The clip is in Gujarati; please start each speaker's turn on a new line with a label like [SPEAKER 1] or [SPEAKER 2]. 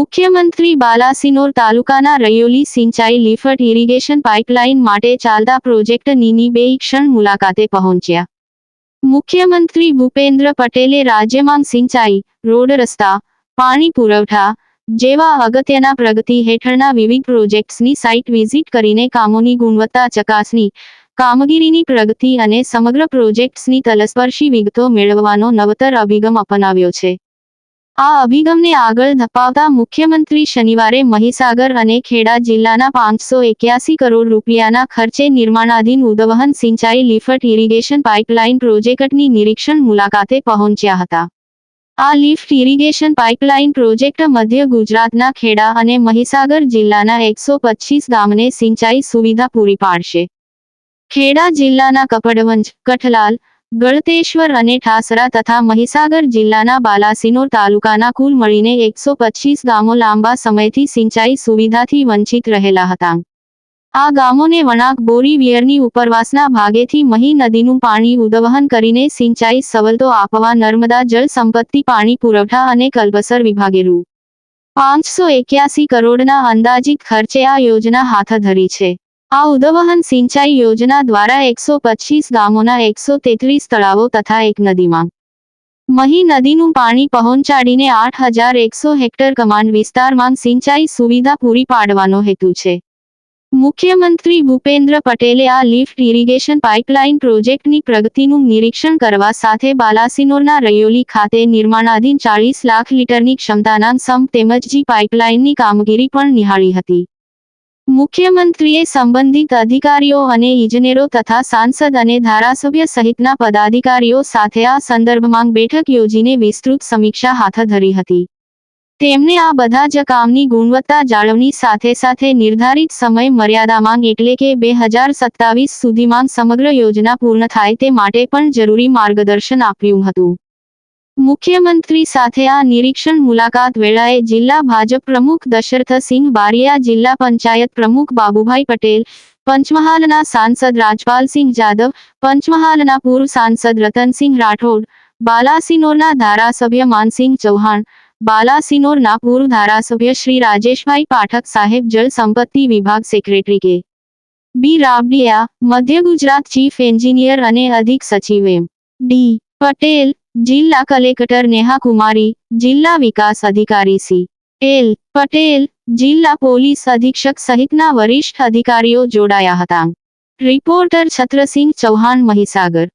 [SPEAKER 1] મુખ્યમંત્રી બાલાસિનોર તાલુકાના રૈયોલી સિંચાઈ લીફટ ઇરિગેશન પાઇપલાઇન માટે ચાલતા પ્રોજેક્ટની બે ક્ષણ મુલાકાતે પહોંચ્યા. મુખ્યમંત્રી ભૂપેન્દ્ર પટેલે રાજ્યમાં સિંચાઈ, રોડ રસ્તા, પાણી પુરવઠા જેવા અગત્યના પ્રગતિ હેઠળના વિવિધ પ્રોજેક્ટ્સની સાઇટ વિઝિટ કરીને કામોની ગુણવત્તા ચકાસણી, કામગીરીની પ્રગતિ અને સમગ્ર પ્રોજેક્ટ્સની તલસ્પર્શી વિગતો મેળવવાનો નવતર અભિગમ અપનાવ્યો છે. આ અભિગમને આગળ ધપાવતા મુખ્યમંત્રી શનિવારે મહીસાગર અને ખેડા જિલ્લાના પાંચસો એક્યાસી કરોડ રૂપિયાના ખર્ચે નિર્માણાધીન ઉદવહન સિંચાઈ લિફ્ટ ઇરિગેશન પાઇપલાઇન પ્રોજેક્ટની નિરીક્ષણ મુલાકાતે પહોંચ્યા હતા. આ લિફ્ટ ઇરિગેશન પાઇપલાઇન પ્રોજેક્ટ મધ્ય ગુજરાતના ખેડા અને મહીસાગર જિલ્લાના એકસો ગામને સિંચાઈ સુવિધા પૂરી પાડશે. ખેડા જિલ્લાના કપડવંજ, કઠલાલ ગળતેશ્વર અને ઠાસરા તથા મહીસાગર જિલ્લાના બાલાસિનોર તાલુકાના કુલ મળીને એકસો પચીસ ગામો લાંબા સમયથી સિંચાઈ સુવિધાથી વંચિત રહેલા હતા. આ ગામોને વણાક બોરીવિયરની ઉપરવાસના ભાગેથી મહી નદીનું પાણી ઉદવહન કરીને સિંચાઈ સવલતો આપવા નર્મદા જળ સંપત્તિ, પાણી પુરવઠા અને કલ્પસર વિભાગે રૂ. પાંચસો એક્યાસી કરોડના અંદાજિત ખર્ચે આ યોજના હાથ ધરી છે. આ ઉદવહન સિંચાઈ યોજના દ્વારા એકસો પચીસ ગામોના એકસો તેત્રીસ તળાવો તથા એક નદીમાં મહી નદીનું પાણી પહોંચાડીને આઠ હજાર એકસો હેક્ટર કમાન્ડ વિસ્તારમાં સિંચાઈ સુવિધા પૂરી પાડવાનો હેતુ છે. મુખ્યમંત્રી ભૂપેન્દ્ર પટેલે આ લિફ્ટ ઇરિગેશન પાઇપલાઇન પ્રોજેક્ટની પ્રગતિનું નિરીક્ષણ કરવા સાથે બાલાસિનોરના રૈયોલી ખાતે નિર્માણાધીન ચાળીસ લાખ લીટરની ક્ષમતાના સંપ તેમજ જી પાઇપલાઇનની કામગીરી પણ નિહાળી હતી. મુખ્યમંત્રીએ સંબંધિત અધિકારીઓ અને ઇજનેરો તથા સાંસદ અને ધારાસભ્ય સહિતના પદાધિકારીઓ સાથે આ સંદર્ભમાં બેઠક યોજીને વિસ્તૃત સમીક્ષા હાથ ધરી હતી. તેમણે આ બધા જ કામની ગુણવત્તા જાળવણી સાથે સાથે નિર્ધારિત સમય મર્યાદામાં એટલે કે બે હજાર સત્તાવીસ સુધીમાં સમગ્ર યોજના પૂર્ણ થાય તે માટે પણ જરૂરી માર્ગદર્શન આપ્યું હતું. મુખ્યમંત્રી સાથે આ નિરીક્ષણ મુલાકાત વેળાએ જિલ્લા ભાજપ પ્રમુખ દશરથસિંહ બારિયા જિલ્લા પંચાયત પ્રમુખ બાબુભાઈ પટેલ, પંચમહાલના સાંસદ રાજપાલસિંહ જાદવ, પંચમહાલના પૂર્વ સાંસદ રતનસિંહ રાઠોડ, બાલાસિનોરના ધારાસભ્ય માનસિંહ ચૌહાણ બાલાસિનોરના પૂર્વ ધારાસભ્ય શ્રી રાજેશભાઈ પાઠક સાહેબ, જળ સંપત્તિ વિભાગ સેક્રેટરી કે. બી. રાબડિયા મધ્ય ગુજરાત ચીફ એન્જિનિયર અને અધિક સચિવ એમ. ડી. પટેલ જિલ્લા કલેક્ટર નેહા કુમારી જિલ્લા વિકાસ અધિકારી સી. એલ. પટેલ, જિલ્લા પોલીસ અધિક્ષક સહિતના વરિષ્ઠ અધિકારીઓ જોડાયા હતા. રિપોર્ટર છત્રસિંહ ચૌહાણ મહીસાગર.